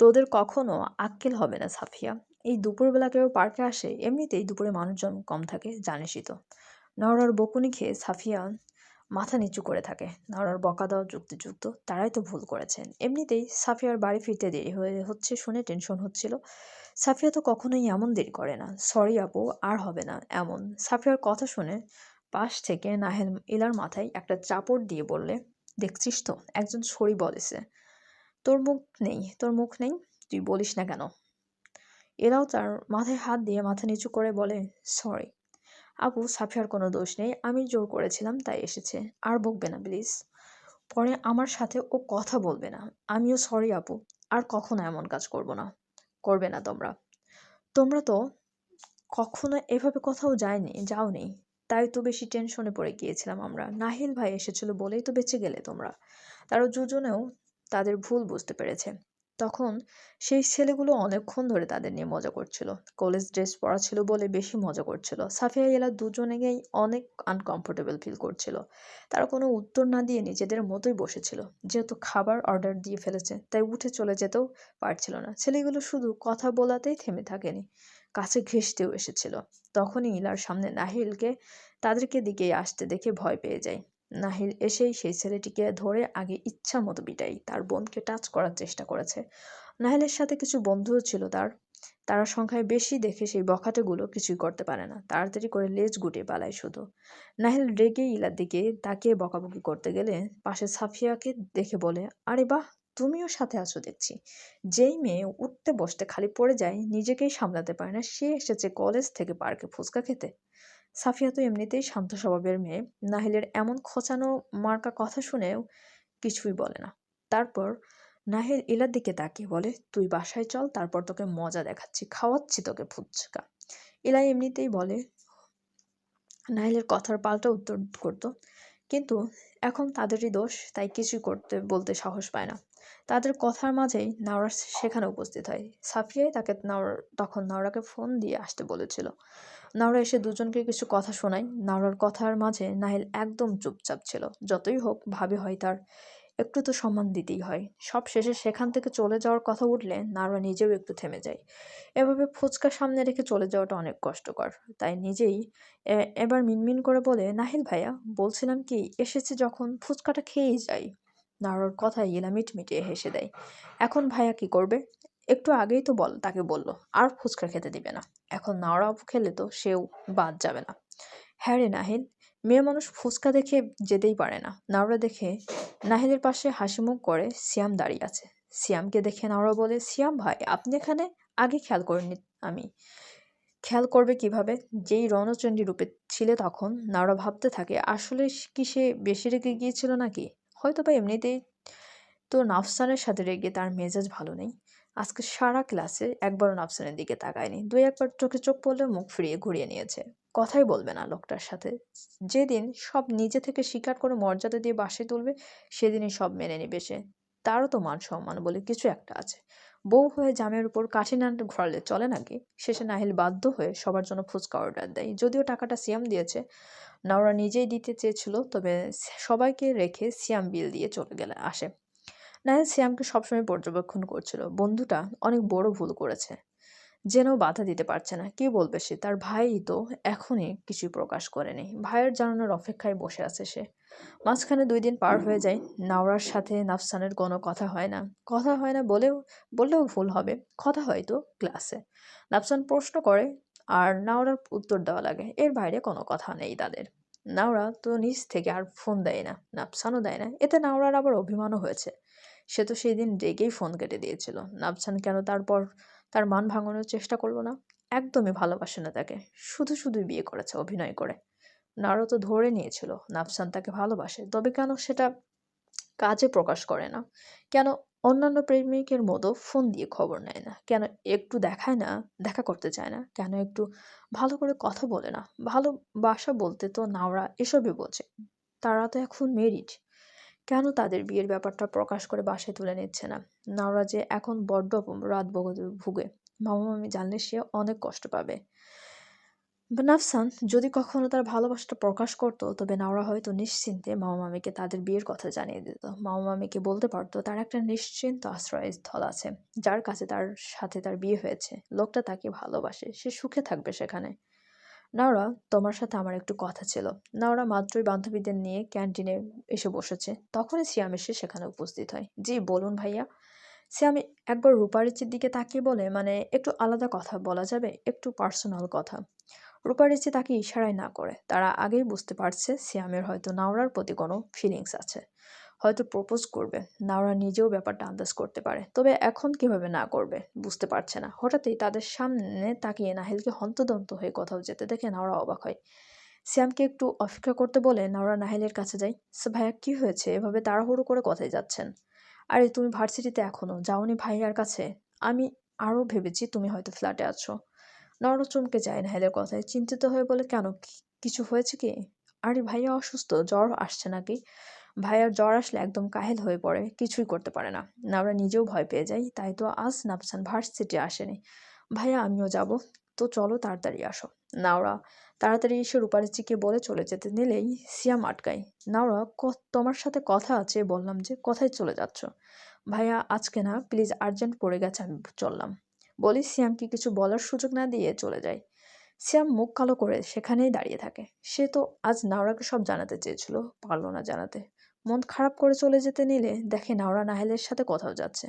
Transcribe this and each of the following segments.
তোদের কখনো আক্কেল হবে না, সাফিয়া। এই দুপুরবেলা কেউ পার্কে আসে, এমনিতেই দুপুরে মানুষজন কম থাকে জানিসই তো। নওরার বকুনি খেয়ে সাফিয়া মাথা নিচু করে থাকে। নওরার বকা দেওয়া যুক্তিযুক্ত, তারাই তো ভুল করেছেন। এমনিতেই সাফিয়ার বাড়ি ফিরতে দেরি হয়ে হচ্ছে, শুনে টেনশন হচ্ছিল। সাফিয়া তো কখনোই এমন দেরি করে না। সরি আপু, আর হবে না। এমন। সাফিয়ার কথা শুনে পাশ থেকে নাহেল ইলার মাথায় একটা চাপড় দিয়ে বললে, দেখছিস তো, একজন সরি বলেছে। তোর মুখ নেই, তোর মুখ নেই, তুই বলিস না কেন? এরাও তার মাথায় হাত দিয়ে মাথা নিচু করে বলে, সরি। আপু, সাফিয়ার কোনো দোষ নেই, আমি জোর করেছিলাম, তাই এসেছে। আর বকবে না, প্লিজ। পরে আমার সাথে ও কথা বলবে না। আমিও সরি, আপু। আর কখনো এমন কাজ করব না। করবে না তোমরা। তোমরা তো কখনো এভাবে কোথাও যায়নি, যাওনি। তাই তো বেশি টেনশনে পড়ে গিয়েছিলাম আমরা। নাহিল ভাই এসেছিল বলেই তো বেঁচে গেলে তোমরা। তারা দুজনেও তাদের ভুল বুঝতে পেরেছে। তখন সেই ছেলেগুলো অনেকক্ষণ ধরে তাদের নিয়ে মজা করছিল। কলেজ ড্রেস পরা ছিল বলে বেশি মজা করছিল। সাফিয়া এলা দুজনেই অনেক আনকমফোর্টেবল ফিল করছিল। তারা কোনো উত্তর না দিয়ে নিজেদের মতোই বসেছিল। যেহেতু খাবার অর্ডার দিয়ে ফেলেছে, তাই উঠে চলে যেতেও পারছিল না। ছেলেগুলো শুধু কথা বলাতেই থেমে থাকেনি। কাছে ঘেঁষতেও এসেছিল। তখনই ইলার সামনে নাহিলকে তাদেরকে দিকে আসতে দেখে ভয় পেয়ে যায়। নাহিল এসেই সেই ছেলেটিকে ধরে আগে ইচ্ছা মতো বিটাই তার বোনকে টাচ করার চেষ্টা করেছে। নাহিলের সাথে কিছু বন্ধুও ছিল তার। তারা সংখ্যায় বেশি দেখে সেই বখাটেগুলো কিছুই করতে পারে না। তাড়াতাড়ি করে লেজ গুটে পালায় শুধু। নাহিল রেগে ইলার দিকে তাকে বকাবকি করতে গেলে পাশে সাফিয়াকে দেখে বলে, আরে বাহ, তুমিও সাথে আছো দেখছি। যেই মেয়ে উঠতে বসতে খালি পড়ে যায়, নিজেকেই সামলাতে পারে না। সে এসেছে কলেজ থেকে পার্কে ফুচকা খেতে। সাফিয়া তো এমনিতেই শান্ত স্বভাবের মেয়ে। নাহিলের এমন খোঁচানো মার্কা কথা শুনেও কিছুই বলে না। তারপর নাহিল ইলার দিকে তাকিয়ে বলে, তুই বাসায় চল, তারপর তোকে মজা দেখাচ্ছি। খাওয়াচ্ছি তোকে ফুচকা। ইলা এমনিতেই বলে, নাহিলের কথার পাল্টা উত্তর করতো। কিন্তু এখন তাদেরই দোষ, তাই কিছুই করতে বলতে সাহস পায় না। তাদের কথার মাঝেই নাওরা সেখানে উপস্থিত হয়। সাফিয়াই তাকে নাওর, তখন নাওরাকে ফোন দিয়ে আসতে বলেছিল। নাওরা এসে দুজনকে কিছু কথা শোনায়। নাওরার কথার মাঝে নাহিল একদম চুপচাপ ছিল। যতই হোক ভাবে হয় তার একটু তো সম্মান দিতেই হয়। সব শেষে সেখান থেকে চলে যাওয়ার কথা উঠলে নাওরা নিজেও একটু থেমে যায়। এভাবে ফুচকা সামনে রেখে চলে যাওয়াটা অনেক কষ্টকর। তাই নিজেই এবার মিনমিন করে বলে, নাহিল ভাইয়া, বলছিলাম কি, এসেছে যখন ফুচকাটা খেয়েই যাই। নাওরার কথায় ইলা মিটমিটিয়ে হেসে দেয়। এখন ভাইয়া কি করবে? একটু আগেই তো বল, তাকে বলল। আর ফুচকা খেতে দিবে না। এখন নাওরা খেলে তো সেও বাদ যাবে না। হ্যাঁ রে নাহিল মেয়ে মানুষ ফুচকা দেখে যেতেই পারে না। নাওরা দেখে নাহিলের পাশে হাসি মুখ করে সিয়াম দাঁড়িয়ে আছে। সিয়ামকে দেখে নাওরা বলে, সিয়াম ভাই, আপনি এখানে আগে খেয়াল করেননি আমি। খেয়াল করবে কীভাবে? যেই রণচণ্ডী রূপে ছিলে তখন? নাওরা ভাবতে থাকে, আসলে কি সে বেশি রেগে গিয়েছিল নাকি? হয়তো বা এমনিতেই তো নাফসানের সাথে রেগে তার মেজাজ ভালো নেই। আজকে সারা ক্লাসে একবারও নাফসানের দিকে তাকায়নি। দুই একবার চোখে চোখ পড়লে মুখ ফিরিয়ে ঘুরিয়ে নিয়েছে। কথাই বলবে না লোকটার সাথে। যেদিন সব নিজে থেকে স্বীকার করে মর্যাদা দিয়ে বাসে তুলবে, সেদিনই সব মেনে নিবে সে। তারও তো মান সম্মান বলে কিছু একটা আছে। বউ হয়ে জামের উপর কাঠি নান ঘোরালে চলে নাকি? শেষে নাহিল বাধ্য হয়ে সবার জন্য ফুচকা অর্ডার দেয়। যদিও টাকাটা সিয়াম দিয়েছে, নাওরা নিজেই দিতে চেয়েছিল, তবে সবাইকে রেখে সিয়াম বিল দিয়ে চলে গেলে, আসে। নাহিল সিয়ামকে সবসময় পর্যবেক্ষণ করছিল। বন্ধুটা অনেক বড় ভুল করেছে জেনেও বাধা দিতে পারছে না। কি বলবে সে? তার ভাই তো এখনই কিছুই প্রকাশ করেনি। ভাইয়ের জানানোর অপেক্ষায় বসে আছে সে। মাঝখানে দুই দিন পার হয়ে যায়, নাওরার সাথে নাফসানের কোনো কথা হয় না। কথা হয় না বলেও, বললেও ভুল হবে। কথা হয় তো ক্লাসে। নাফসান প্রশ্ন করে, আর নাওরার উত্তর দেওয়া লাগে? এর বাইরে কোনো কথা নেই তাদের। নাওরা তো নিজ থেকে আর ফোন দেয় না, নাফসানও দেয় না। এতে নাওরার আবার অভিমানও হয়েছে। সে তো সেই দিন রেগেই ফোন কেটে দিয়েছিল। নাফসান কেন তারপর তার মান ভাঙানোর চেষ্টা করল না? একদমই ভালোবাসে না তাকে। শুধু শুধুই বিয়ে করেছে, অভিনয় করে। নারো তো ধরে নিয়েছিল, নাফসান তাকে ভালোবাসে। তবে কেন সেটা কাজে প্রকাশ করে না? কেন অন্যান্য প্রেমিকের মতো ফোন দিয়ে খবর নেয় না? কেন একটু দেখায় না? দেখা করতে চায় না? কেন একটু ভালো করে কথা বলে না? ভালোবাসা বলতে তো নাওরা এসবই বোঝে তারা তো এখন মেরিড কেন তাদের বিয়ের ব্যাপারটা প্রকাশ করে বাসায় তুলে নিচ্ছে না? নাওরা যে এখন বড্ড রাত ভুগে। মামা মামি জানলে সে অনেক কষ্ট পাবে। নাফসান যদি কখনো তার ভালোবাসাটা প্রকাশ করত, তবে নাওরা হয়তো নিশ্চিন্তে মামা মামিকে তাদের বিয়ের কথা জানিয়ে দিত। মামা মামিকে বলতে পারতো, তার একটা নিশ্চিন্ত আশ্রয়স্থল আছে, যার কাছে তার সাথে তার বিয়ে হয়েছে। লোকটা তাকে ভালোবাসে, সে সুখে থাকবে সেখানে। নাওরা, তোমার সাথে আমার একটু কথা ছিল। নাওরা মাত্রই বান্ধবীদের নিয়ে ক্যান্টিনে এসে বসেছে। তখনই সিয়াম এসে সেখানে উপস্থিত হয়। জি, বলুন ভাইয়া। সিয়াম, একবার রূপারিচির দিকে তাকিয়ে বলে মানে একটু আলাদা কথা বলা যাবে? একটু পার্সোনাল কথা। রূপারিচি তাকে ইশারায় না করে। তারা আগেই বুঝতে পারছে সিয়ামের হয়তো নাওরার প্রতি কোনো ফিলিংস আছে। হয়তো প্রপোজ করবে। নাওরা নিজেও ব্যাপারটা আন্দাজ করতে পারে। তবে এখন কীভাবে না করবে বুঝতে পারছে না। হঠাৎই তাদের সামনে তাকিয়ে নাহিলকে হন্তদন্ত হয়ে কোথাও যেতে দেখে নাওরা অবাক হয়। শ্যামকে একটু অপেক্ষা করতে বলে, নাওরা, নাহিলের কাছে যাই। সে, ভাইয়া, কি হয়েছে? এভাবে তাড়াহুড়ো করে কোথায় যাচ্ছেন? আরে, তুমি ভার্সিটিতে এখনও যাওনি ভাইয়ার কাছে? আমি আরও ভেবেছি তুমি হয়তো ফ্ল্যাটে আছো। নর চমকে যায় নাহিলের কথায়। চিন্তিত হয়ে বলে, কেন? কিছু হয়েছে কি? আরে ভাইয়া অসুস্থ, জ্বর আসছে নাকি? ভাইয়ার জ্বর আসলে একদম কাহেল হয়ে পড়ে, কিছুই করতে পারে না। আমরা নিজেও ভয় পেয়ে যাই তাই তো আজ নাফসান ভার্সিটি আসেনি। ভাইয়া, আমিও যাব। তো চলো তাড়াতাড়ি আসো। নাওরা তাড়াতাড়ি এসে রূপারিচিকে বলে চলে যেতে নিলেই সিয়াম আটকাই নাওরা তোমার সাথে কথা আছে, বললাম যে, কোথায় চলে যাচ্ছ? ভাইয়া, আজকে না, প্লিজ আর্জেন্ট পড়ে গেছে, আমি চললাম। বলি, সিয়ামকে কিছু বলার সুযোগ না দিয়ে চলে যায় শ্যাম মুখ কালো করে সেখানেই দাঁড়িয়ে থাকে। সে তো আজ নাওরাকে সব জানাতে চেয়েছিল, পারল না জানাতে। মন খারাপ করে চলে যেতে নিলে দেখে নাওরা নাহিলের সাথে কোথাও যাচ্ছে।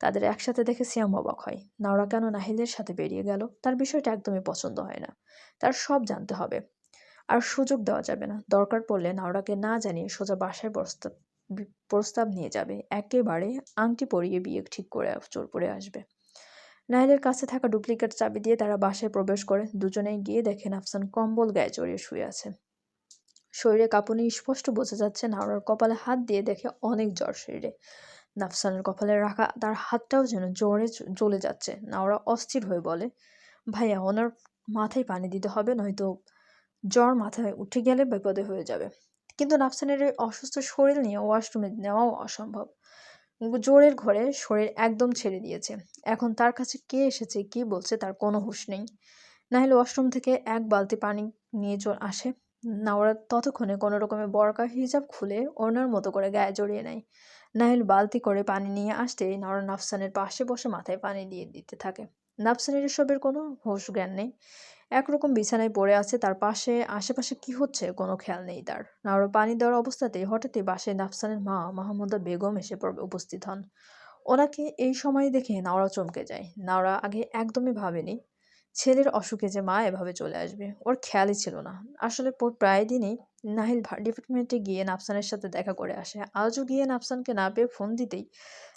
তাদের একসাথে দেখে সিয়াম অবাক হয়। নাওরা কেন নাহিলের সাথে বেরিয়ে গেল? তার বিষয়টা একদমই পছন্দ হয় না। তার সব জানতে হবে। আর সুযোগ দেওয়া যাবে না। দরকার পড়লে নাওরাকে না জানিয়ে সোজা বাসায় প্রস্তাব প্রস্তাব নিয়ে যাবে। একেবারে আংটি পরিয়ে বিয়ে ঠিক করে, চোর পরে আসবে। নাহিলের কাছে থাকা ডুপ্লিকেট চাবি দিয়ে তারা বাসায় প্রবেশ করে। দুজনেই গিয়ে দেখেন আফসান কম্বল গায়ে জড়িয়ে শুয়ে আছে। শরীরে কাঁপুনি স্পষ্ট বোঝা যাচ্ছে নাওরার কপালে হাত দিয়ে দেখে অনেক জ্বর শরীরে। নাফসানের কপালে রাখা তার হাতটাও যেন জ্বরে জ্বলে যাচ্ছে। নাওরা অস্থির হয়ে বলে, ভাইয়া, ওনার মাথায় পানি দিতে হবে, নয়তো জ্বর মাথায় উঠে গেলে বিপদে হয়ে যাবে। কিন্তু নাফসানের এই অসুস্থ শরীর নিয়ে ওয়াশরুমে নেওয়াও অসম্ভব। জোরের ঘরে শরীর একদম ছেড়ে দিয়েছে। এখন তার কাছে কে এসেছে, কি বলছে তার কোনো হুশ নেই। নাহলে ওয়াশরুম থেকে এক বালতি পানি নিয়ে আসে। নাওরা ততক্ষণে কোনো রকমের বরকা হিজাব খুলে ওনার মতো করে গায়ে জড়িয়ে নেয়। নাহিল বালতি করে পানি নিয়ে আসতেই নাওরা নাফসানের পাশে বসে মাথায় পানি দিয়ে দিতে থাকে। নাফসানের এসবের কোনো হোশ জ্ঞান নেই। একরকম বিছানায় পড়ে আছে, তার পাশে, আশেপাশে কি হচ্ছে কোনো খেয়াল নেই তার। নাওরা পানি দেওয়ার অবস্থাতেই হঠাৎই বাসায় নাফসানের মা, মাহমুদা বেগম এসে উপস্থিত হন। ওনাকে এই সময় দেখে নাওড়া চমকে যায়। নাওড়া আগে একদমই ভাবেনি ছেলের অসুখে যে মা এভাবে চলে আসবে, ওর খেয়ালই ছিল না। আসলে প্রায় দিনই নাহিল ডিপার্টমেন্টে গিয়ে নাফসানের সাথে দেখা করে আসে। আজও গিয়ে নাফসানকে না পেয়ে ফোন দিতেই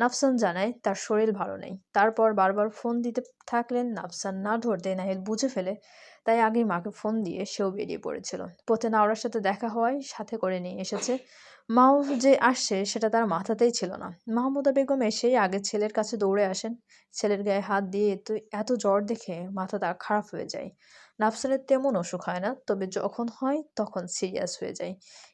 নাফসান জানায় তার শরীর ভালো নেই। তারপর বারবার ফোন দিতে থাকলেন নাফসান। না ধরতে নাহিল বুঝে ফেলে, তাই আগেই মাকে ফোন দিয়ে সেও বেরিয়ে পড়েছিল। পথে নাওরার সাথে দেখা হওয়ায় সাথে করে নিয়ে এসেছে মাও যে আসছে সেটা তার মাথাতেই ছিল না। মাহমুদা বেগম এসেই আগে ছেলের কাছে দৌড়ে আসেন। ছেলের গায়ে হাত দিয়ে এত এত জ্বর দেখে মাথা তার খারাপ হয়ে যায়। নাফসানের তেমন অসুখ হয় না, তবে যখন হয় তখন সিরিয়াস হয়ে যায়।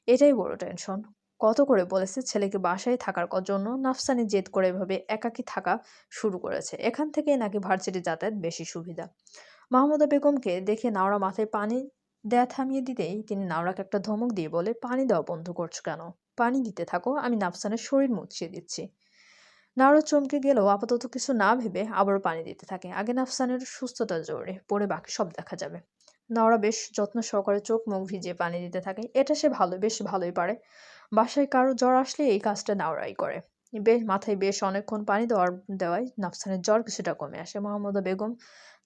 এটাই বড় টেনশন। কত করে বলেছে ছেলেকে বাসায় থাকার জন্য নাফসানি জেদ করে এভাবে একাকি থাকা শুরু করেছে। এখান থেকে নাকি ভার্সিটি যাতায়াত বেশি সুবিধা। মাহমুদা বেগমকে দেখে নাওরা মাথায় পানি দেয়া থামিয়ে দিতেই তিনি নাওরাকে একটা ধমক দিয়ে বলে, পানি দেওয়া বন্ধ করছ কেন? পানি দিতে থাকো, আমি নাফসানের শরীর মুছিয়ে দিচ্ছি। নাওরা চমকে গেলেও আপাতত কিছু না ভেবে আবারও পানি দিতে থাকে। আগে নাফসানের সুস্থতা জোরে, পরে বাকি সব দেখা যাবে। নাওরা বেশ যত্ন সহকারে চোখ মুখ ভিজিয়ে পানি দিতে থাকে। এটা সে ভালো, বেশ ভালোই পারে। বাসায় কারও জ্বর আসলে এই কাজটা নাওরাই করে। বেশ, মাথায় বেশ অনেকক্ষণ পানি দেওয়ার, দেওয়ায় নাফসানের জ্বর কিছুটা কমে আসে। মোহাম্মদা বেগম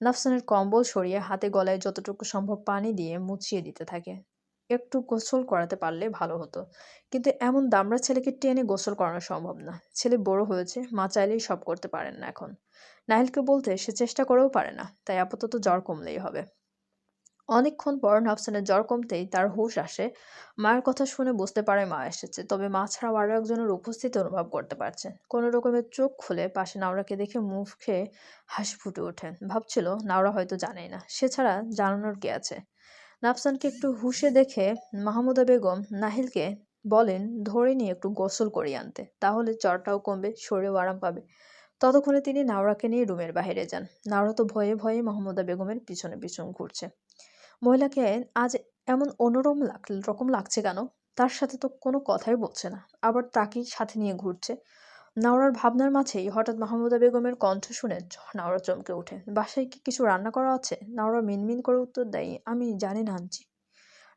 নাফসানের কম্বল সরিয়ে হাতে গলায় যতটুকু সম্ভব পানি দিয়ে মুছিয়ে দিতে থাকে। একটু গোসল করাতে পারলে ভালো হতো। কিন্তু এমন দামড়া ছেলেকে টেনে গোসল করানো সম্ভব না। ছেলে বড় হয়েছে, মা চাইলেই সব করতে পারেন না এখন। নাহিলকে বলতে সে চেষ্টা করেও পারে না, তাই আপাতত জ্বর কমলেই হবে। অনেকক্ষণ পর নাফসানের জ্বর কমতেই তার হুশ আসে, মায়ের কথা শুনে বুঝতে পারে মা এসেছে। তবে মা ছাড়াও আরও একজনের উপস্থিতি অনুভব করতে পারছে কোনো রকমের চোখ খুলে পাশে নাওরাকে দেখে মুখে হাসি ফুটে ওঠে। ভাবছিল, নাওরা হয়তো জানেই না। সে ছাড়া জানানোর কে আছে? নাফসানকে একটু হুশে দেখে মাহমুদা বেগম নাহিলকে বলেন, ধরে নিয়ে একটু গোসল করিয়ে আনতে, তাহলে জ্বরটাও কমবে, শরীরেও আরাম পাবে। ততক্ষণে তিনি নাওরাকে নিয়ে রুমের বাহিরে যান। নাওরা তো ভয়ে ভয়ে মাহমুদা বেগমের পিছনে পিছন ঘুরছে। মহিলাকে আজ এমন অন্যরকম লাগ, রকম লাগছে কেন? তার সাথে তো কোনো কথাই বলছে না। আবার তাকেই সাথে নিয়ে ঘুরছে। নাওরার ভাবনার মাঝেই হঠাৎ মাহমুদা বেগমের কণ্ঠ শুনে নাওরা চমকে ওঠে। বাসায় কি কিছু রান্না করা আছে? নাওরা মিনমিন করে উত্তর দেয়, আমি জানি না আনছি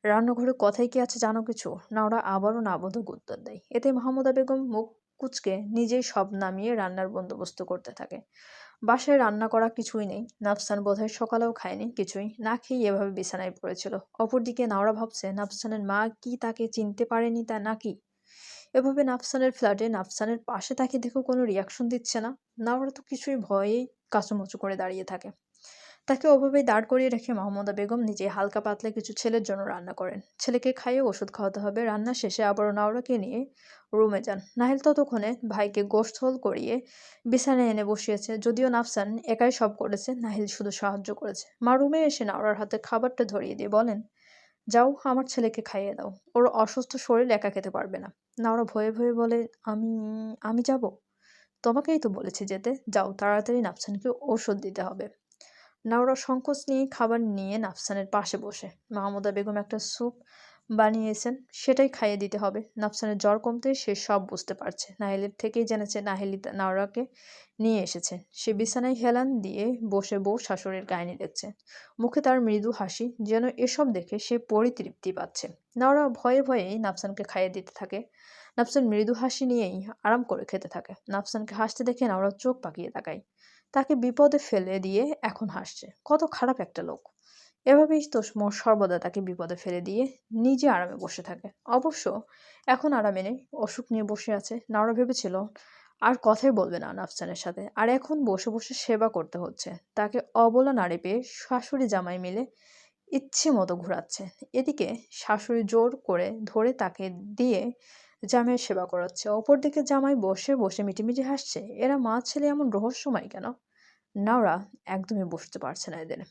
রান্নাঘরে কথাই কি আছে জানো কিছু? নাওরা আবারও নাবোধক উত্তর দেয়। এতে মাহমুদা বেগম মুখ কুচকে নিজেই সব নামিয়ে রান্নার বন্দোবস্ত করতে থাকে। বাসায় রান্না করা কিছুই নেই, নাফসান বোধহয় সকালেও খায়নি, কিছুই না খেয়ে এভাবে বিছানায় পড়েছিল। অপরদিকে নাওরা ভাবছে, নাফসানের মা কি তাকে চিনতে পারেনি তা নাকি? এভাবে নাফসানের ফ্ল্যাটে নাফসানের পাশে তাকে দেখেও কোনো রিয়াকশন দিচ্ছে না। নাওরা তো কিছুই ভয়েই কাচুমচু করে দাঁড়িয়ে থাকে। তাকে ওভাবেই দাঁড় করিয়ে রেখে মাহমুদা বেগম নিজে হালকা পাতলা কিছু ছেলের জন্য রান্না করেন। ছেলেকে খাইয়ে ওষুধ খাওয়াতে হবে। রান্না শেষে আবারও নাওরাকে নিয়ে রুমে যান। নাহিল ততক্ষণে ভাইকে গোষ্ঠল করিয়ে বিছানায় এনে বসিয়েছে। যদিও নাফসান একাই সব করেছে নাহিল শুধু সাহায্য করেছে। মা রুমে এসে নাওরার হাতে খাবারটা ধরিয়ে দিয়ে বলেন যাও, আমার ছেলেকে খাইয়ে দাও। ওর অসুস্থ শরীর একা খেতে পারবে না। না, ওরা ভয়ে ভয়ে বলে, আমি আমি যাব? তোমাকেই তো বলেছি যেতে। যাও, তাড়াতাড়ি নাফসানকে ওষুধ দিতে হবে। নাওরা সংকোচ নিয়ে খাবার নিয়ে নাফসানের পাশে বসে। মাহমুদা বেগম একটা স্যুপ বানিয়েছেন, সেটাই খাইয়ে দিতে হবে। নাফসানের জ্বর কমতে সে সব বুঝতে পারছে। নাহিলের থেকেই জেনেছে নাহিলি নাওরাকে নিয়ে এসেছে। সে বিছানায় হেলান দিয়ে বসে বউ শাশুড়ির কাহিনী দেখছে। মুখে তার মৃদু হাসি, যেন এসব দেখে সে পরিতৃপ্তি পাচ্ছে। নাওরা ভয়ে ভয়েই নাফসানকে খাইয়ে দিতে থাকে। নাফসান মৃদু হাসি নিয়েই আরাম করে খেতে থাকে। নাফসানকে হাসতে দেখে নাওরা চোখ পাকিয়ে তাকায়। তাকে বিপদে ফেলে দিয়ে এখন হাসছে। কত খারাপ একটা লোক। এভাবেই তো সর্বদা তাকে বিপদে ফেলে দিয়ে নিজে আরামে বসে থাকে। অবশ্য এখন আরামে নেই, অসুখ নিয়ে বসে আছে। নাওরা ভেবেছিল, আর কথাই বলবে না নাফসানের সাথে। আর এখন বসে বসে সেবা করতে হচ্ছে। তাকে অবলা নাড়ে পেয়ে শাশুড়ি জামাই মিলে ইচ্ছে মতো ঘোরাচ্ছে। এদিকে শাশুড়ি জোর করে ধরে তাকে দিয়ে জামাইয়ের সেবা করাচ্ছে। অপরদিকে জামাই বসে বসে মিটিমিটি হাসছে, এরা মা ছেলে এমন রহস্যময় কেন? নাওরা একদমই বসতে পারছে না এদের।